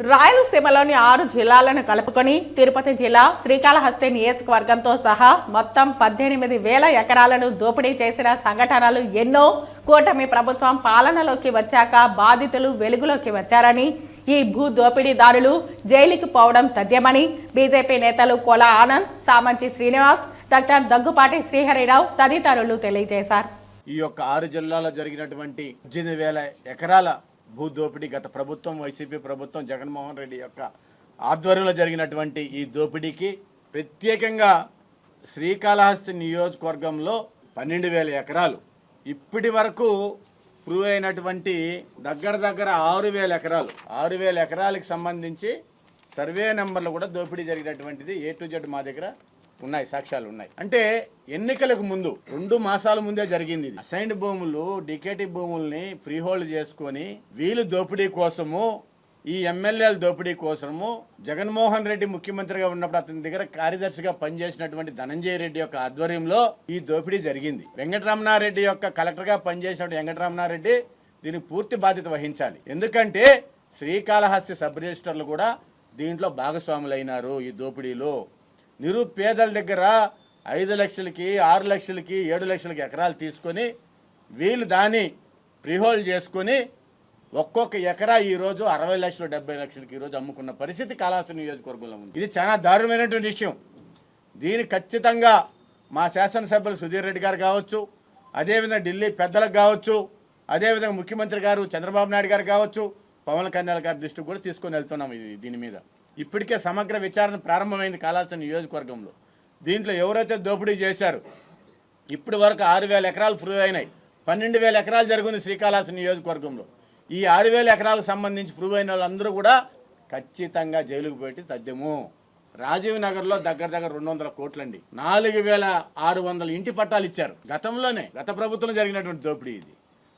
రాయలసీమలోని ఆరు జిల్లాలను కలుపుకొని తిరుపతి జిల్లా శ్రీకాళహస్తి నియోజకవర్గంతో సహా మొత్తం పద్దెనిమిది వేల ఎకరాలను దోపిడీ చేసిన సంఘటనలు ఎన్నో. కూటమి ప్రభుత్వం పాలనలోకి వచ్చాక బాధితులు వెలుగులోకి వచ్చారని ఈ భూ దోపిడీదారులు జైలుకి పోవడం తథ్యమని బీజేపీ నేతలు కోల ఆనంద్ సామంచి శ్రీనివాస్ డాక్టర్ దగ్గుపాటి శ్రీహరిరావు తదితరులు తెలియజేశారు. ఈ యొక్క ఆరు జిల్లాలో జరిగినటువంటి పద్దెనిమిది వేల ఎకరాల భూ దోపిడీ గత ప్రభుత్వం వైసీపీ ప్రభుత్వం జగన్మోహన్ రెడ్డి యొక్క ఆధ్వర్యంలో జరిగినటువంటి ఈ దోపిడీకి ప్రత్యేకంగా శ్రీకాళహస్తి నియోజకవర్గంలో పన్నెండు వేల ఎకరాలు. ఇప్పటి వరకు ప్రూవ్ అయినటువంటి దగ్గర దగ్గర ఆరు వేల ఎకరాలు. ఆరు వేల ఎకరాలకు సంబంధించి సర్వే నెంబర్లు కూడా దోపిడీ జరిగినటువంటిది ఏ టు జెడ్ మా దగ్గర ఉన్నాయి సాక్ష్యాలు ఉన్నాయి. అంటే ఎన్నికలకు ముందు రెండు మాసాల ముందే జరిగింది అసైన్డ్ భూములు డికేటి భూముల్ని ఫ్రీహోల్డ్ చేసుకొని వీలు దోపిడీ కోసము ఈ ఎమ్మెల్యేల దోపిడీ కోసము జగన్మోహన్ రెడ్డి ముఖ్యమంత్రిగా ఉన్నప్పుడు అతని దగ్గర కార్యదర్శిగా పనిచేసినటువంటి ధనంజయ రెడ్డి యొక్క ఆధ్వర్యంలో ఈ దోపిడీ జరిగింది. వెంకటరమణారెడ్డి యొక్క కలెక్టర్గా పనిచేసినటువంటి వెంకటరమణారెడ్డి దీనికి పూర్తి బాధ్యత వహించాలి. ఎందుకంటే శ్రీకాళహస్తి సబ్ రిజిస్టర్లు కూడా దీంట్లో భాగస్వాములైనారు ఈ దోపిడీలో. నిరుపేదల దగ్గర ఐదు లక్షలకి ఆరు లక్షలకి ఏడు లక్షలకి ఎకరాలు తీసుకొని వీళ్ళు దాన్ని ప్రీహోల్డ్ చేసుకొని ఒక్కొక్క ఎకరా ఈరోజు అరవై లక్షలు డెబ్బై లక్షలకి ఈరోజు అమ్ముకున్న పరిస్థితి కళాశ నియోజకవర్గంలో ఉంది. ఇది చాలా దారుణమైనటువంటి విషయం. దీని ఖచ్చితంగా మా శాసనసభ్యులు సుధీర్ రెడ్డి గారు కావచ్చు అదేవిధంగా ఢిల్లీ పెద్దలకు కావచ్చు అదేవిధంగా ముఖ్యమంత్రి గారు చంద్రబాబు నాయుడు గారు కావచ్చు పవన్ కళ్యాణ్ గారి దృష్టికి కూడా తీసుకొని వెళ్తున్నాం ఇది దీని మీద. ఇప్పటికే సమగ్ర విచారణ ప్రారంభమైంది కాళాస్తి నియోజకవర్గంలో. దీంట్లో ఎవరైతే దోపిడీ చేశారు ఇప్పటి వరకు ఆరు వేల ఎకరాలు ప్రూవ్ అయినాయి. పన్నెండు వేల ఎకరాలు జరిగింది శ్రీకాళహస్తి నియోజకవర్గంలో. ఈ ఆరు వేల ఎకరాలకు సంబంధించి ప్రూవ్ అయిన వాళ్ళందరూ కూడా ఖచ్చితంగా జైలుకు పెట్టి తద్యము రాజీవ్ నగర్లో దగ్గర దగ్గర రెండు వందల కోట్లండి. నాలుగు వేల ఆరు వందల ఇంటి పట్టాలు ఇచ్చారు. గతంలోనే గత ప్రభుత్వం జరిగినటువంటి దోపిడీ ఇది.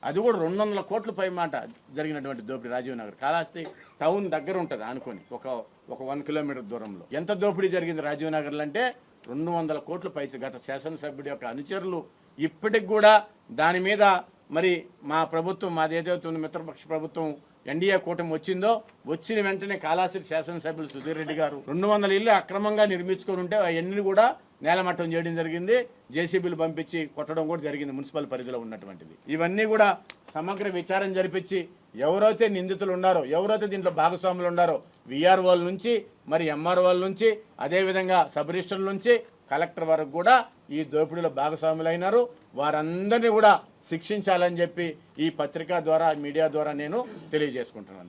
అది కూడా రెండు వందల కోట్ల పై మాట జరిగినటువంటి దోపిడీ రాజీవ్ నగర్. కాళహస్తి టౌన్ దగ్గర ఉంటుంది అనుకోని ఒక ఒక వన్ కిలోమీటర్ దూరంలో. ఎంత దోపిడీ జరిగింది రాజీవ్ నగర్లో అంటే రెండు వందల కోట్ల పైసలు గత శాసనసభ్యుడి యొక్క అనుచరులు ఇప్పటికి కూడా దాని మీద మరి మా ప్రభుత్వం మాది ఏదైతే మిత్రపక్ష ప్రభుత్వం ఎన్డీఏ కూటమి వచ్చిందో వచ్చిన వెంటనే కాళాశ్రీ శాసనసభ్యులు సుధీర్ రెడ్డి గారు రెండు వందల ఇల్లు అక్రమంగా నిర్మించుకొని ఉంటే అవన్నీ కూడా నేలమట్టం చేయడం జరిగింది. జేసీబీలు పంపించి కొట్టడం కూడా జరిగింది మున్సిపల్ పరిధిలో ఉన్నటువంటిది. ఇవన్నీ కూడా సమగ్ర విచారం జరిపించి ఎవరైతే నిందితులు ఉన్నారో ఎవరైతే దీంట్లో భాగస్వాములు ఉన్నారో విఆర్ఓల నుంచి మరి ఎంఆర్ఓల నుంచి అదేవిధంగా సబ్ రిజిస్టర్ల నుంచి కలెక్టర్ వరకు కూడా ఈ దోపిడీలో భాగస్వాములైనారు. వారందరినీ కూడా శిక్షించాలని చెప్పి ఈ పత్రిక ద్వారా మీడియా ద్వారా నేను తెలియజేసుకుంటున్నాను.